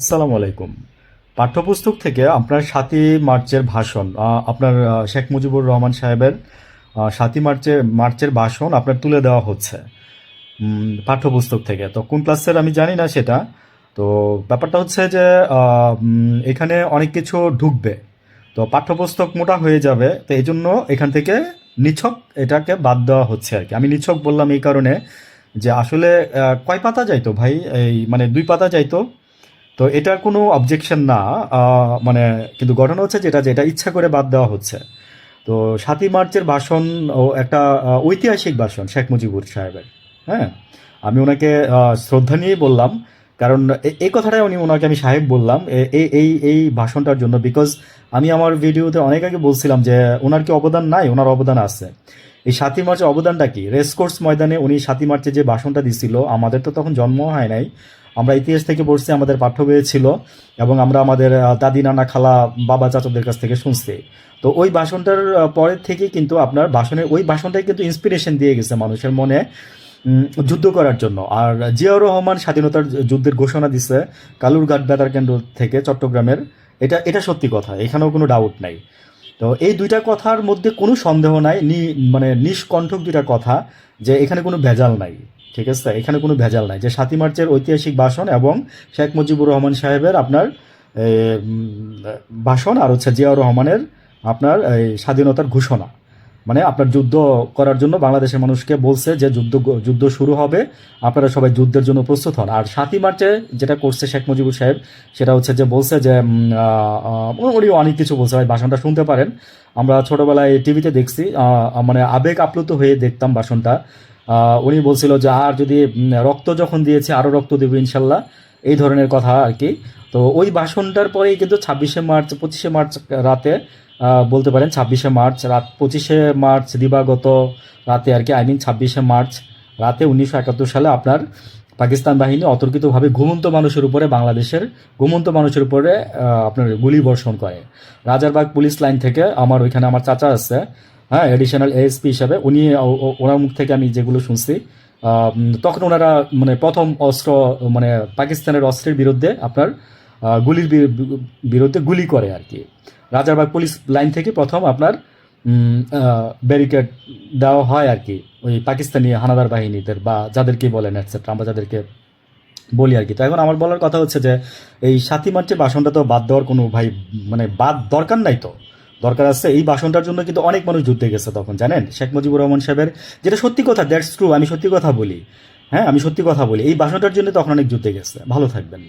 আসসালামু আলাইকুম। পাঠ্যপুস্তক থেকে আপনার সাতই মার্চের ভাষণ আপনার শেখ মুজিবুর রহমান সাহেবের সাতই মার্চের মার্চের ভাষণ আপনার তুলে দেওয়া হচ্ছে পাঠ্যপুস্তক থেকে। তো কোন ক্লাসের আমি জানি না সেটা। তো ব্যাপারটা হচ্ছে যে এখানে অনেক কিছু ঢুকবে। তো পাঠ্যপুস্তক মোটা হয়ে যাবে, তো এই জন্য এখান থেকে নিছক এটাকে বাদ দেওয়া হচ্ছে আর কি। আমি নিছক বললাম এই কারণে যে আসলে কয় পাতা যাইতো ভাই? এই মানে দুই পাতা যাইতো? তো এটার কোনো অবজেকশন না মানে কিন্তু ঘটনা হচ্ছে যেটা যেটা ইচ্ছা করে বাদ দেওয়া হচ্ছে। তো সাতই মার্চের ভাষণ ও একটা ঐতিহাসিক ভাষণ শেখ মুজিবুর সাহেবের হ্যাঁ? আমি ওনাকে শ্রদ্ধা নিয়েই বললাম, কারণ এই কথাটাই উনি, ওনাকে আমি সাহেব বললাম এই এই এই ভাষণটার জন্য বিকজ আমি আমার ভিডিওতে অনেক আগে বলছিলাম যে, ওনার কি অবদান নাই? ওনার অবদান আছে। এই সাতই মার্চের অবদানটা কি? রেসকোর্স ময়দানে উনি সাতই মার্চে যে ভাষণটা দিছিল, আমাদের তো তখন জন্ম হয় নাই। আমরা ইতিহাস থেকে পড়ছি, আমাদের পাঠ্য বইয়ে ছিল এবং আমরা আমাদের দাদি, নানা, খালা, বাবা, চাচাদের কাছ থেকে শুনছি। তো ওই ভাষণটার পরের থেকে কিন্তু আপনার ভাষণের, ওই ভাষণটাই কিন্তু ইন্সপিরেশন দিয়ে গেছে মানুষের মনে যুদ্ধ করার জন্য। আর জিয়াউর রহমান স্বাধীনতার যুদ্ধের ঘোষণা দিছে কালুরঘাট বেতার কেন্দ্র থেকে চট্টগ্রামের। এটা এটা সত্যি কথা, এখানেও কোনো ডাউট নাই। তো এই দুইটা কথার মধ্যে কোনো সন্দেহ নাই, নি মানে নিষ্কণ্ঠক দুইটা কথা যে এখানে কোনো ভেজাল নাই, ঠিক আছে? এখানে কোনো ভেজাল নাই। যে সাতই মার্চের ঐতিহাসিক ভাষণ এবং শেখ মুজিবুর রহমান সাহেবের আপনার ভাষণ আর হচ্ছে জিয়াউর রহমানের আপনার, এই স্বাধীনতার ঘোষণা। মানে আপনার যুদ্ধ করার জন্য বাংলাদেশের মানুষকে বলছে যে যুদ্ধ যুদ্ধ শুরু হবে, আপনারা সবাই যুদ্ধের জন্য প্রস্তুত হন। আর সাতই মার্চে যেটা করছে শেখ মুজিবুর সাহেব, সেটা হচ্ছে যে বলছে যে উনি অনেক কিছু বলছে। ভাই, ভাষণটা শুনতে পারেন। আমরা ছোটবেলায় টিভিতে দেখছি মানে আবেগ আপ্লুত হয়ে দেখতাম ভাষণটা। উনি বলছিল যে, আর যদি রক্ত যখন দিয়েছে আরও রক্ত দেবো ইনশাল্লাহ। এই ধরনের কথা আর কি। তো ওই ভাষণটার পরেই কিন্তু ছাব্বিশে মার্চ, পঁচিশে মার্চ রাতে বলতে পারেন ছাব্বিশে মার্চ, রাত পঁচিশে মার্চ দিবাগত রাতে আর কি আই মিন ছাব্বিশে মার্চ রাতে উনিশশো একাত্তর সালে আপনার পাকিস্তান বাহিনী অতর্কিতভাবে ঘুমন্ত মানুষের উপরে, বাংলাদেশের ঘুমন্ত মানুষের উপরে আপনার গুলি বর্ষণ করে। রাজারবাগ পুলিশ লাইন থেকে আমার ওইখানে আমার চাচা আছে হ্যাঁ এডিশনাল এএসপি হিসাবে, উনি ওনার মুখ থেকে আমি যেগুলো শুনছি তখন ওনারা মানে প্রথম অস্ত্র মানে পাকিস্তানের অস্ত্রের বিরুদ্ধে আপনার গুলির বিরুদ্ধে গুলি করে আর কি। রাজারবাগ পুলিশ লাইন থেকে প্রথম আপনার ব্যারিকেড দেওয়া হয় আর কি, ওই পাকিস্তানি হানাদার বাহিনীদের বা যাদেরকে বলেন এটসেট্রা আমরা যাদেরকে বলি আর কি। তো এখন আমার বলার কথা হচ্ছে যে, এই সাতই মার্চের ভাষণটা তো বাদ দেওয়ার কোনো ভাই মানে বাদ দরকার নাই তো। দরকার আছে, এই ভাষণটার জন্য কিন্তু অনেক মানুষ যুদ্ধে গেছে তখন, জানেন? শেখ মুজিবুর রহমান সাহেবের যেটা সত্যি কথা দ্যাটস ট্রু আমি সত্যি কথা বলি। হ্যাঁ আমি সত্যি কথা বলি, এই ভাষণটার জন্য তখন অনেক যুদ্ধে গেছে। ভালো থাকবেন।